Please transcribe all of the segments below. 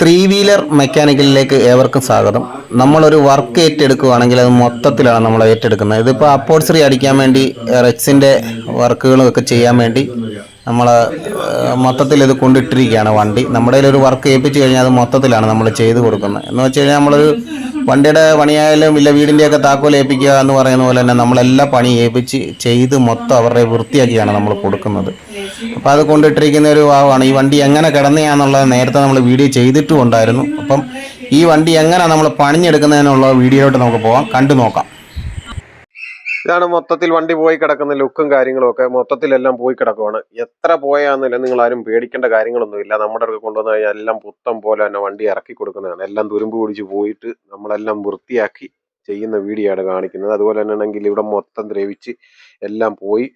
Three wheeler മെക്കാനിക്കലിലേക്ക് ഏവർക്കും സ്വാഗതം. നമ്മളൊരു വർക്ക് ഏറ്റെടുക്കുകയാണെങ്കിൽ അത് മൊത്തത്തിലാണ് നമ്മൾ ഏറ്റെടുക്കുന്നത്. ഇതിപ്പോൾ അപ്പോഴ്സറി അടിക്കാൻ വേണ്ടി റെക്സിന്റെ വർക്കുകളും ഒക്കെ ചെയ്യാൻ വേണ്ടി നമ്മൾ മൊത്തത്തിൽ ഇത് കൊണ്ടിട്ടിരിക്കുകയാണ് വണ്ടി. നമ്മുടെ ഒരു വർക്ക് ഏൽപ്പിച്ച് കഴിഞ്ഞാൽ അത് മൊത്തത്തിലാണ് നമ്മൾ ചെയ്ത് കൊടുക്കുന്നത്. എന്ന് വെച്ച് കഴിഞ്ഞാൽ നമ്മളൊരു വണ്ടിയുടെ പണിയായാലും ഇല്ല വീടിന്റെയൊക്കെ താക്കോൽ ഏൽപ്പിക്കുക എന്ന് പറയുന്ന പോലെ തന്നെ നമ്മളെല്ലാ പണി ഏൽപ്പിച്ച് ചെയ്ത് മൊത്തം അവരുടെ വൃത്തിയാക്കിയാണ് നമ്മൾ കൊടുക്കുന്നത്. അപ്പോൾ അത് കൊണ്ടിട്ടിരിക്കുന്ന ഒരു ഭാഗമാണ്. ഈ വണ്ടി എങ്ങനെ കിടന്നയാന്നുള്ളത് നേരത്തെ നമ്മൾ വീഡിയോ ചെയ്തിട്ടും ഉണ്ടായിരുന്നു അപ്പം ഈ വണ്ടി എങ്ങനെ നമ്മൾ പണിഞ്ഞെടുക്കുന്നതിനുള്ള വീഡിയോയിലോട്ട് നമുക്ക് പോകാം കണ്ടു നോക്കാം. ഇതാണ് മൊത്തത്തിൽ വണ്ടി പോയി കിടക്കുന്ന ലുക്കും കാര്യങ്ങളും ഒക്കെ. മൊത്തത്തിലെല്ലാം പോയി കിടക്കുവാണ്. എത്ര പോയാന്നില്ല നിങ്ങൾ ആരും പേടിക്കേണ്ട കാര്യങ്ങളൊന്നും ഇല്ല. നമ്മുടെ അടുത്ത് കൊണ്ടുവന്നു കഴിഞ്ഞാൽ എല്ലാം പുത്തം പോലെ തന്നെ വണ്ടി ഇറക്കി കൊടുക്കുന്നതാണ്. എല്ലാം തുരുമ്പ് പിടിച്ച് പോയിട്ട് നമ്മളെല്ലാം വൃത്തിയാക്കി ചെയ്യുന്ന വീഡിയോ ആണ് കാണിക്കുന്നത്. അതുപോലെ തന്നെ ആണെങ്കിൽ ഇവിടെ മൊത്തം ദ്രവിച്ച് എല്ലാം പോയി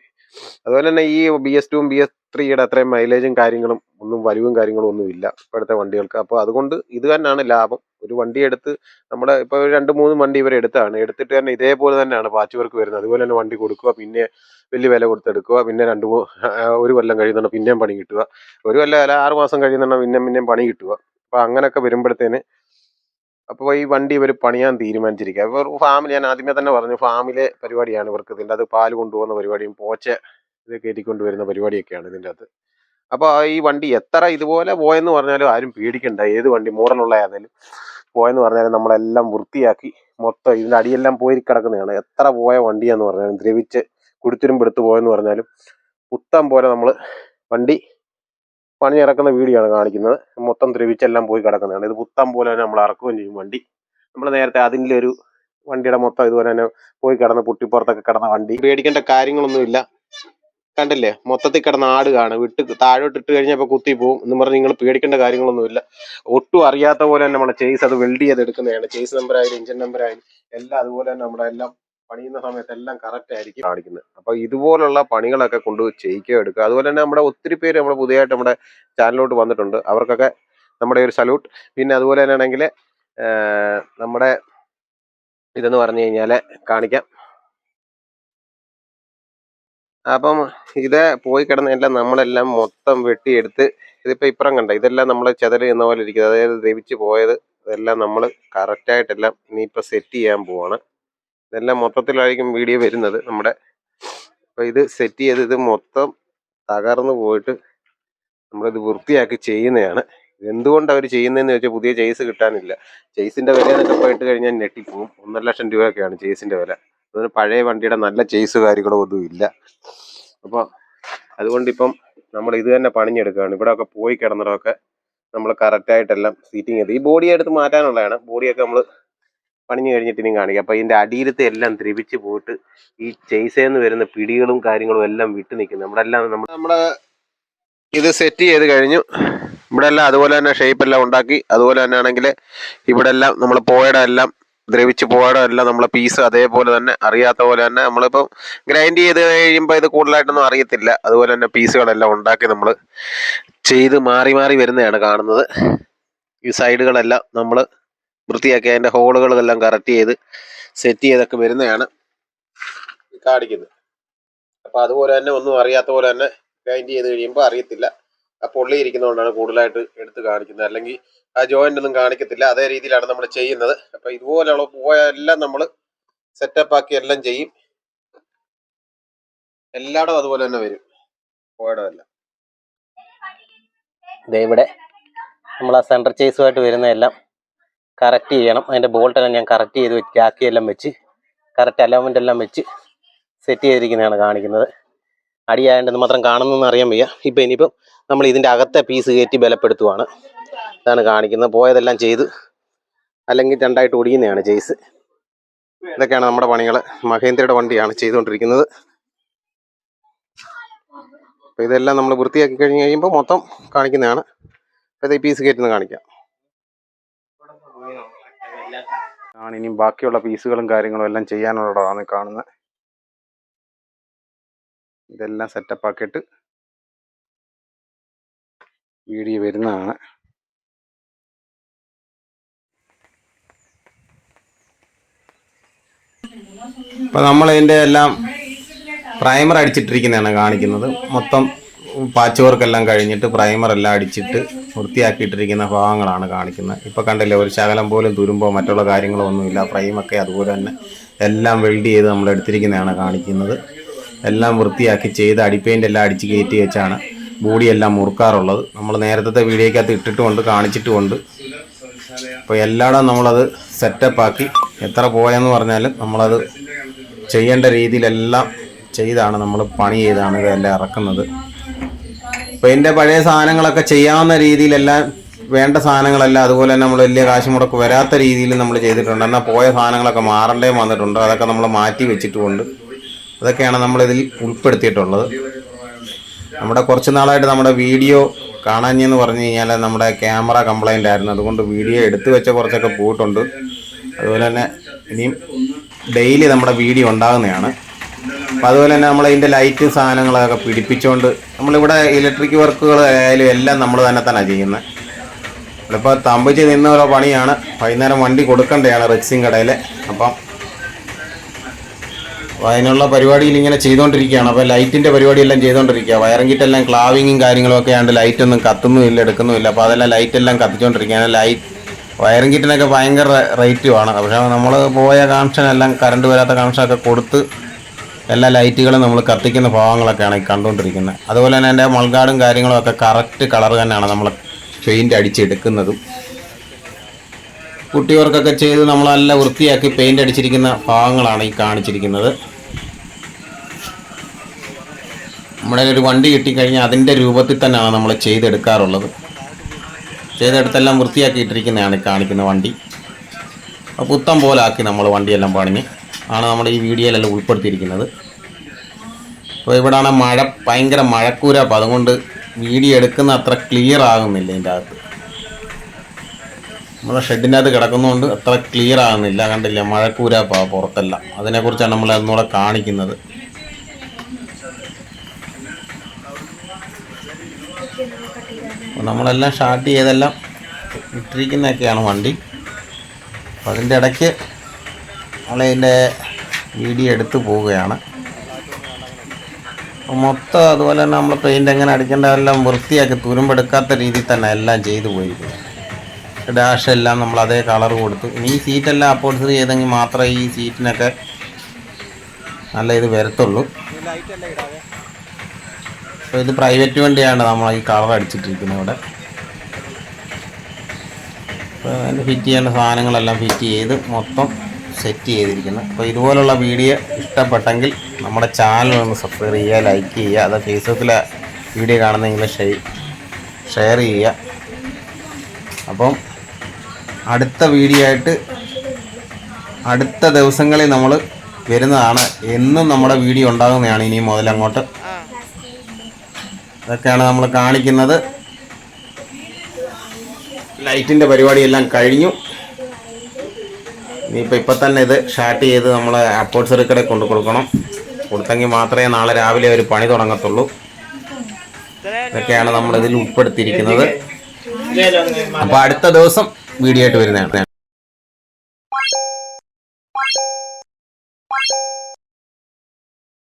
അതുപോലെ തന്നെ ഈ ബി എസ് ടുവും ബി എസ് ത്രീയുടെ അത്രയും മൈലേജും കാര്യങ്ങളും ഒന്നും വലിവും കാര്യങ്ങളും ഒന്നും ഇല്ല ഇപ്പോഴത്തെ വണ്ടികൾക്ക്. അപ്പോൾ അതുകൊണ്ട് ഇത് തന്നെയാണ് ലാഭം. ഒരു വണ്ടി എടുത്ത് നമ്മുടെ ഇപ്പോൾ രണ്ട് മൂന്ന് വണ്ടി ഇവർ എടുത്താണ്. എടുത്തിട്ട് തന്നെ ഇതേപോലെ തന്നെയാണ് പാച്ച് വർക്ക് വരുന്നത്. അതുപോലെ തന്നെ വണ്ടി കൊടുക്കുക പിന്നെ വലിയ വില കൊടുത്തെടുക്കുക പിന്നെ രണ്ട് ഒരു കൊല്ലം കഴിയുന്നുണ്ട് പിന്നെയും പണി കിട്ടുക. ഒരു കൊല്ലം അല്ല ആറ് മാസം കഴിയുന്നുണ്ട് പിന്നെയും പിന്നെയും പണി കിട്ടുക. അപ്പോൾ അങ്ങനെയൊക്കെ വരുമ്പോഴത്തേന് അപ്പോൾ ഈ വണ്ടി ഇവർ പണിയാൻ തീരുമാനിച്ചിരിക്കുക ഇവർ ഫാമിലി ഞാൻ ആദ്യമേ തന്നെ പറഞ്ഞു ഫാമിലെ പരിപാടിയാണ് ഇവർക്ക് ഇതിന്റെ അത് പാൽ കൊണ്ടുപോകുന്ന പരിപാടിയും പോച്ച ഇത് കയറ്റിക്കൊണ്ടുവരുന്ന പരിപാടിയൊക്കെയാണ് ഇതിന്റെ അകത്ത്. അപ്പോൾ ഈ വണ്ടി എത്ര ഇതുപോലെ പോയെന്ന് പറഞ്ഞാലും ആരും പേടിക്കണ്ട. ഏത് വണ്ടി മോഡലുള്ള ഏതായാലും പോയെന്ന് പറഞ്ഞാലും നമ്മളെല്ലാം വൃത്തിയാക്കി മൊത്തം ഇതിന്റെ അടിയെല്ലാം പോയി കിടക്കുന്നതാണ്. എത്ര പോയ വണ്ടിയാന്ന് പറഞ്ഞാലും ദ്രവിച്ച് കുടുത്തിരുമ്പെടുത്ത് പോയെന്ന് പറഞ്ഞാലും പുത്തം പോലെ നമ്മൾ വണ്ടി പണിയിറക്കുന്ന വീഡിയോ ആണ് കാണിക്കുന്നത്. മൊത്തം ദ്രവിച്ചെല്ലാം പോയി കിടക്കുന്നതാണ്. ഇത് പുത്തം പോലെ തന്നെ നമ്മൾ ഇറക്കുകയും ചെയ്യും വണ്ടി. നമ്മൾ നേരത്തെ അതിന്റെ ഒരു വണ്ടിയുടെ മൊത്തം ഇതുപോലെ തന്നെ പോയി കിടന്ന് പൊട്ടിപ്പുറത്തൊക്കെ കിടന്ന വണ്ടി. പേടിക്കേണ്ട കാര്യങ്ങളൊന്നുമില്ല കണ്ടില്ലേ? മൊത്തത്തിൽ കിടന്ന ആടുകയാണ് വിട്ട് താഴോട്ട് ഇട്ട് കഴിഞ്ഞപ്പോൾ കുത്തി പോകും എന്ന് പറഞ്ഞ് നിങ്ങൾ പേടിക്കേണ്ട കാര്യങ്ങളൊന്നുമില്ല ഒട്ടും അറിയാത്ത പോലെ തന്നെ നമ്മളെ ചേസ് അത് വെൽഡ് ചെയ്ത് എടുക്കുന്നതാണ്. ചേസ് നമ്പർ ആയാലും ഇഞ്ചിൻ നമ്പർ ആയാലും എല്ലാം അതുപോലെ തന്നെ നമ്മുടെ എല്ലാം പണിയുന്ന സമയത്ത് എല്ലാം കറക്റ്റ് ആയിരിക്കും കാണിക്കുന്നത്. അപ്പൊ ഇതുപോലുള്ള പണികളൊക്കെ കൊണ്ട് ചെയ്യിക്കുക എടുക്കുക അതുപോലെ തന്നെ നമ്മുടെ ഒത്തിരി പേര് നമ്മുടെ പുതിയതായിട്ട് നമ്മുടെ ചാനലിലോട്ട് വന്നിട്ടുണ്ട്. അവർക്കൊക്കെ നമ്മുടെ ഒരു സല്യൂട്ട് പിന്നെ അതുപോലെ തന്നെ ആണെങ്കിൽ നമ്മുടെ ഇതെന്ന് പറഞ്ഞു കഴിഞ്ഞാൽ കാണിക്കാം. അപ്പം ഇത് പോയി കിടന്നതെല്ലാം നമ്മളെല്ലാം മൊത്തം വെട്ടിയെടുത്ത് ഇതിപ്പോൾ ഇപ്പുറം കണ്ട? ഇതെല്ലാം നമ്മൾ ചെതൽ എന്ന പോലെ ഇരിക്കുന്നത് അതായത് ദ്രവിച്ച് പോയത് ഇതെല്ലാം നമ്മൾ കറക്റ്റായിട്ടെല്ലാം ഇനിയിപ്പോൾ സെറ്റ് ചെയ്യാൻ പോവാണ്. ഇതെല്ലാം മൊത്തത്തിലായിരിക്കും വീഡിയോ വരുന്നത്. നമ്മുടെ അപ്പോൾ ഇത് സെറ്റ് ചെയ്ത് ഇത് മൊത്തം തകർന്നു പോയിട്ട് നമ്മളിത് വൃത്തിയാക്കി ചെയ്യുന്നതാണ് എന്തുകൊണ്ട് അവർ ചെയ്യുന്നതെന്ന് വെച്ചാൽ പുതിയ ചെയ്സ് കിട്ടാനില്ല. ചെയ്സിന്റെ വില എന്നൊക്കെ പോയിട്ട് കഴിഞ്ഞാൽ ഞെട്ടിപ്പോവും ഒന്നര ലക്ഷം രൂപയൊക്കെയാണ് ചെയ്സിന്റെ വില. അതുപോലെ പഴയ വണ്ടിയുടെ നല്ല ചെയ്സ് കാര്യങ്ങളോ ഒന്നും ഇല്ല. അപ്പോൾ അതുകൊണ്ടിപ്പം നമ്മൾ ഇത് തന്നെ പണിഞ്ഞെടുക്കുകയാണ്. ഇവിടെ ഒക്കെ പോയി കിടന്നിടമൊക്കെ നമ്മൾ കറക്റ്റായിട്ടെല്ലാം സീറ്റിംഗ് ചെയ്ത് ഈ ബോഡി എടുത്ത് മാറ്റാനുള്ളതാണ്. ബോഡിയൊക്കെ നമ്മൾ പണിഞ്ഞു കഴിഞ്ഞിട്ട് ഇനി കാണിക്കാം. അപ്പോൾ ഇതിന്റെ അടിയിലത്തെ എല്ലാം ദ്രവിച്ച് പോയിട്ട് ഈ ചെയ്സേന്ന് വരുന്ന പിടികളും കാര്യങ്ങളും എല്ലാം വിട്ടു നിൽക്കുന്നു. നമ്മുടെ എല്ലാം നമ്മൾ നമ്മുടെ ഇത് സെറ്റ് ചെയ്ത് കഴിഞ്ഞു. ഇവിടെ എല്ലാം അതുപോലെ തന്നെ ഷേപ്പ് എല്ലാം ഉണ്ടാക്കി. അതുപോലെ തന്നെ ആണെങ്കിൽ ഇവിടെ എല്ലാം നമ്മൾ പോയടം എല്ലാം ദ്രവിച്ച് പോയടം എല്ലാം നമ്മളെ പീസ് അതേപോലെ തന്നെ അറിയാത്ത പോലെ തന്നെ നമ്മളിപ്പം ഗ്രൈൻഡ് ചെയ്ത് കഴിയുമ്പോൾ ഇത് കൂടുതലായിട്ടൊന്നും അറിയത്തില്ല. അതുപോലെ തന്നെ പീസുകളെല്ലാം ഉണ്ടാക്കി നമ്മൾ ചെയ്ത് മാറി മാറി വരുന്നതാണ് കാണുന്നത്. ഈ സൈഡുകളെല്ലാം നമ്മൾ വൃത്തിയാക്കി അതിന്റെ ഹോളുകളെല്ലാം കറക്റ്റ് ചെയ്ത് സെറ്റ് ചെയ്തൊക്കെ വരുന്നതാണ് കാണിക്കുന്നത്. അപ്പോൾ അതുപോലെ തന്നെ ഒന്നും അറിയാത്ത പോലെ തന്നെ ഗ്രൈൻഡ് ചെയ്ത് കഴിയുമ്പോൾ അറിയത്തില്ല. ആ പൊള്ളി ഇരിക്കുന്നതുകൊണ്ടാണ് കൂടുതലായിട്ട് എടുത്ത് കാണിക്കുന്നത്. അല്ലെങ്കിൽ ആ ജോയിന്റ് ഒന്നും കാണിക്കത്തില്ല. അതേ രീതിയിലാണ് നമ്മൾ ചെയ്യുന്നത്. അപ്പോൾ ഇതുപോലെയുള്ള പോയെല്ലാം നമ്മൾ സെറ്റപ്പ് ആക്കി എല്ലാം ചെയ്യും. എല്ലായിടവും അതുപോലെ തന്നെ വരും. പോയടം ഇതേ ദേ ഇവിടെ നമ്മൾ ആ സെൻട്രൽ ചേസുമായിട്ട് വരുന്നതെല്ലാം കറക്റ്റ് ചെയ്യണം. അതിന്റെ ബോൾട്ടെല്ലാം ഞാൻ കറക്റ്റ് ചെയ്ത് വെച്ച് ചാക്കിയെല്ലാം വെച്ച് കറക്റ്റ് അലവന്റ് എല്ലാം വെച്ച് സെറ്റ് ചെയ്തിരിക്കുന്നതാണ് കാണിക്കുന്നത്. അടിയായതെന്ന് മാത്രം കാണുന്നതെന്ന് അറിയാൻ വയ്യ. ഇപ്പം ഇനിയിപ്പം നമ്മൾ ഇതിന്റെ അകത്തെ പീസ് കയറ്റി ബലപ്പെടുത്തുവാണ്. ഇതാണ് കാണിക്കുന്നത്. പോയതെല്ലാം ചെയ്ത് അല്ലെങ്കിൽ രണ്ടായിട്ട് ഒടിയുന്നതാണ് ചേസ് ഇതൊക്കെയാണ് നമ്മുടെ പണികൾ മഹേന്ദ്രയുടെ വണ്ടിയാണ് ചെയ്തുകൊണ്ടിരിക്കുന്നത്. അപ്പോൾ ഇതെല്ലാം നമ്മൾ വൃത്തിയാക്കി കഴിഞ്ഞ് കഴിയുമ്പോൾ മൊത്തം കാണിക്കുന്നതാണ്. അപ്പോൾ ഇത് ഈ പീസ് കയറ്റുന്ന കാണിക്കാം. ആണ് ഇനിയും ബാക്കിയുള്ള പീസുകളും കാര്യങ്ങളും എല്ലാം ചെയ്യാനുള്ളതാണ് കാണുന്നത്. ഇതെല്ലാം സെറ്റപ്പ് ആക്കിയിട്ട് വീഡിയോ വരുന്നതാണ്. നമ്മൾ ഇതിന്റെ എല്ലാം പ്രൈമർ അടിച്ചിട്ടിരിക്കുന്നതാണ് കാണിക്കുന്നത്. മൊത്തം പാച്ച് വർക്കെല്ലാം കഴിഞ്ഞിട്ട് പ്രൈമർ എല്ലാം അടിച്ചിട്ട് വൃത്തിയാക്കിയിട്ടിരിക്കുന്ന ഭാഗങ്ങളാണ് കാണിക്കുന്നത്. ഇപ്പോൾ കണ്ടില്ലേ ഒരു ശകലം പോലും തുരുമ്പോ മറ്റുള്ള കാര്യങ്ങളോ ഒന്നുമില്ല. ഫ്രെയിമൊക്കെ അതുപോലെ തന്നെ എല്ലാം വെൽഡ് ചെയ്ത് നമ്മൾ എടുത്തിരിക്കുന്നതാണ് കാണിക്കുന്നത്. എല്ലാം വൃത്തിയാക്കി ചെയ്ത് അടിപ്പെയിന്റ് എല്ലാം അടിച്ച് കയറ്റി വെച്ചാണ് ബോഡിയെല്ലാം മുറുക്കാറുള്ളത്. നമ്മൾ നേരത്തെ വീഡിയോക്കകത്ത് ഇട്ടിട്ടുമുണ്ട് കാണിച്ചിട്ടുമുണ്ട്. അപ്പോൾ എല്ലായിടം നമ്മളത് സെറ്റപ്പാക്കി എത്ര പോയെന്ന് പറഞ്ഞാലും നമ്മളത് ചെയ്യേണ്ട രീതിയിലെല്ലാം ചെയ്താണ് നമ്മൾ പണി ചെയ്താണ് ഇതെല്ലാം ഇറക്കുന്നത്. അപ്പോൾ ഇതിന്റെ പഴയ സാധനങ്ങളൊക്കെ ചെയ്യാവുന്ന രീതിയിലെല്ലാം വേണ്ട സാധനങ്ങളെല്ലാം അതുപോലെ തന്നെ നമ്മൾ വലിയ കാശ് മുടക്ക് വരാത്ത രീതിയിൽ നമ്മൾ ചെയ്തിട്ടുണ്ട്. എന്നാൽ പോയ സാധനങ്ങളൊക്കെ മാറണ്ടേ വന്നിട്ടുണ്ട്. അതൊക്കെ നമ്മൾ മാറ്റി വെച്ചിട്ടുമുണ്ട്. അതൊക്കെയാണ് നമ്മളിതിൽ ഉൾപ്പെടുത്തിയിട്ടുള്ളത്. നമ്മുടെ കുറച്ച് നാളായിട്ട് നമ്മുടെ വീഡിയോ കാണാഞ്ഞെന്ന് പറഞ്ഞു കഴിഞ്ഞാൽ നമ്മുടെ ക്യാമറ കംപ്ലൈന്റ് ആയിരുന്നു. അതുകൊണ്ട് വീഡിയോ എടുത്തു വെച്ച കുറച്ചൊക്കെ പോയിട്ടുണ്ട്. അതുപോലെ തന്നെ ഇനിയും ഡെയിലി നമ്മുടെ വീഡിയോ ഉണ്ടാകുന്നതാണ്. അപ്പം അതുപോലെ തന്നെ നമ്മൾ ഇതിന്റെ ലൈറ്റ് സാധനങ്ങളൊക്കെ പിടിപ്പിച്ചുകൊണ്ട് നമ്മളിവിടെ ഇലക്ട്രിക് വർക്കുകൾ ആയാലും എല്ലാം നമ്മൾ തന്നെ തന്നെ ചെയ്യുന്നത് ഇപ്പോൾ തമ്പിച്ച് നിന്ന ഓരോ പണിയാണ്. വൈകുന്നേരം വണ്ടി കൊടുക്കേണ്ടതാണ് റെക്സിങ് കടയിൽ അപ്പം അതിനുള്ള പരിപാടിയിൽ ഇങ്ങനെ ചെയ്തുകൊണ്ടിരിക്കുകയാണ് അപ്പോൾ ലൈറ്റിന്റെ പരിപാടിയെല്ലാം ചെയ്തുകൊണ്ടിരിക്കുക വയറിംഗ് കിറ്റെല്ലാം ക്ലാവിങ്ങും കാര്യങ്ങളും ഒക്കെ ആണ്ട് ലൈറ്റ് ഒന്നും കത്തുന്നുമില്ല എടുക്കുന്നുമില്ല. അപ്പോൾ അതെല്ലാം ലൈറ്റെല്ലാം കത്തിച്ചുകൊണ്ടിരിക്കുകയാണ് ലൈറ്റ് വയറിംഗ് കിറ്റിനൊക്കെ ഭയങ്കര റേറ്റുമാണ് പക്ഷേ നമ്മൾ പോയ കണക്ഷനെല്ലാം കറണ്ട് വരാത്ത കണക്ഷനൊക്കെ കൊടുത്ത് എല്ലാ ലൈറ്റുകളും നമ്മൾ കത്തിക്കുന്ന ഭാഗങ്ങളൊക്കെയാണ് ഈ കണ്ടുകൊണ്ടിരിക്കുന്നത്. അതുപോലെ തന്നെ എന്റെ മൾഗാർഡും കാര്യങ്ങളും ഒക്കെ കറക്റ്റ് കളർ തന്നെയാണ് നമ്മൾ പെയിന്റ് അടിച്ചെടുക്കുന്നതും. കുട്ടികൾക്കൊക്കെ ചെയ്ത് നമ്മൾ നല്ല വൃത്തിയാക്കി പെയിന്റ് അടിച്ചിരിക്കുന്ന ഭാഗങ്ങളാണ് ഈ കാണിച്ചിരിക്കുന്നത്. നമ്മുടെ ഒരു വണ്ടി കിട്ടിക്കഴിഞ്ഞാൽ അതിന്റെ രൂപത്തിൽ തന്നെയാണ് നമ്മൾ ചെയ്തെടുക്കാറുള്ളത്. ചെയ്തെടുത്തെല്ലാം വൃത്തിയാക്കിയിട്ടിരിക്കുന്നതാണ് കാണിക്കുന്ന വണ്ടി. പുത്തം പോലാക്കി നമ്മൾ വണ്ടിയെല്ലാം പണിഞ്ഞ്. ആണ് നമ്മുടെ ഈ വീഡിയോയിലെല്ലാം ഉൾപ്പെടുത്തിയിരിക്കുന്നത്. അപ്പോൾ ഇവിടാണ് മഴ ഭയങ്കര മഴക്കൂര. അപ്പോൾ അതുകൊണ്ട് വീഡിയോ എടുക്കുന്ന അത്ര ക്ലിയർ ആകുന്നില്ല ഇതിന്റെ അകത്ത്. നമ്മുടെ ഷെഡിന്റെ അകത്ത് കിടക്കുന്നതുകൊണ്ട് അത്ര ക്ലിയർ ആകുന്നില്ല. കണ്ടില്ല? മഴക്കൂര പുറത്തല്ല. അതിനെക്കുറിച്ചാണ് നമ്മൾ ഒന്നുകൂടെ കാണിക്കുന്നത്. നമ്മളെല്ലാം സ്റ്റാർട്ട് ചെയ്തെല്ലാം ഇട്ടിരിക്കുന്നതൊക്കെയാണ് വണ്ടി. അപ്പോൾ അതിന്റെ ഇടയ്ക്ക് നമ്മളതിന്റെ വീഡിയോ എടുത്ത് പോവുകയാണ്. മൊത്തം അതുപോലെ തന്നെ നമ്മൾ പെയിന്റ് എങ്ങനെ അടിക്കേണ്ടതെല്ലാം വൃത്തിയാക്കി തുരുമ്പെടുക്കാത്ത രീതിയിൽ തന്നെ എല്ലാം ചെയ്തു പോയിരിക്കുന്നത് ഡാഷ് എല്ലാം നമ്മൾ അതേ കളർ കൊടുത്തു. ഇനി ഈ സീറ്റെല്ലാം അപ്പോൾസറി ചെയ്തെങ്കിൽ മാത്രമേ ഈ സീറ്റിനൊക്കെ നല്ല ഇത് വരത്തുള്ളൂ. അപ്പോൾ ഇത് പ്രൈവറ്റ് വണ്ടിയാണ് നമ്മൾ ഈ കളർ അടിച്ചിട്ടിരിക്കുന്നത് ഇവിടെ. അപ്പോൾ അതിന്റെ ഫിറ്റ് ചെയ്യേണ്ട സാധനങ്ങളെല്ലാം ഫിറ്റ് ചെയ്ത് മൊത്തം സെറ്റ് ചെയ്തിരിക്കുന്നത്. അപ്പോൾ ഇതുപോലുള്ള വീഡിയോ ഇഷ്ടപ്പെട്ടെങ്കിൽ നമ്മുടെ ചാനൽ ഒന്ന് സബ്സ്ക്രൈബ് ചെയ്യുക ലൈക്ക് ചെയ്യുക അത് ഫേസ്ബുക്കിലെ വീഡിയോ കാണുന്നെങ്കിൽ ഷെയർ ചെയ്യുക. അപ്പം അടുത്ത വീഡിയോ ആയിട്ട് അടുത്ത ദിവസങ്ങളിൽ നമ്മൾ വരുന്നതാണ്. എന്നും നമ്മുടെ വീഡിയോ ഉണ്ടാകുന്നതാണ് ഇനി മുതൽ അങ്ങോട്ട്. ഇതൊക്കെയാണ് നമ്മൾ കാണിക്കുന്നത്. ലൈറ്റിന്റെ പരിപാടിയെല്ലാം കഴിഞ്ഞു. ഇനിയിപ്പോൾ ഇപ്പം തന്നെ ഇത് ഷാർട്ട് ചെയ്ത് നമ്മൾ അപ്പോർട്സ് കടയിൽ കൊണ്ടു കൊടുക്കണം. കൊടുത്തെങ്കിൽ മാത്രമേ നാളെ രാവിലെ ഒരു പണി തുടങ്ങത്തുള്ളൂ. ഇതൊക്കെയാണ് നമ്മളിതിൽ ഇതിൽ ഉൾപ്പെടുത്തിയിരിക്കുന്നത്. അപ്പോൾ അടുത്ത ദിവസം വീഡിയോ ആയിട്ട് വരുന്നതാണ്.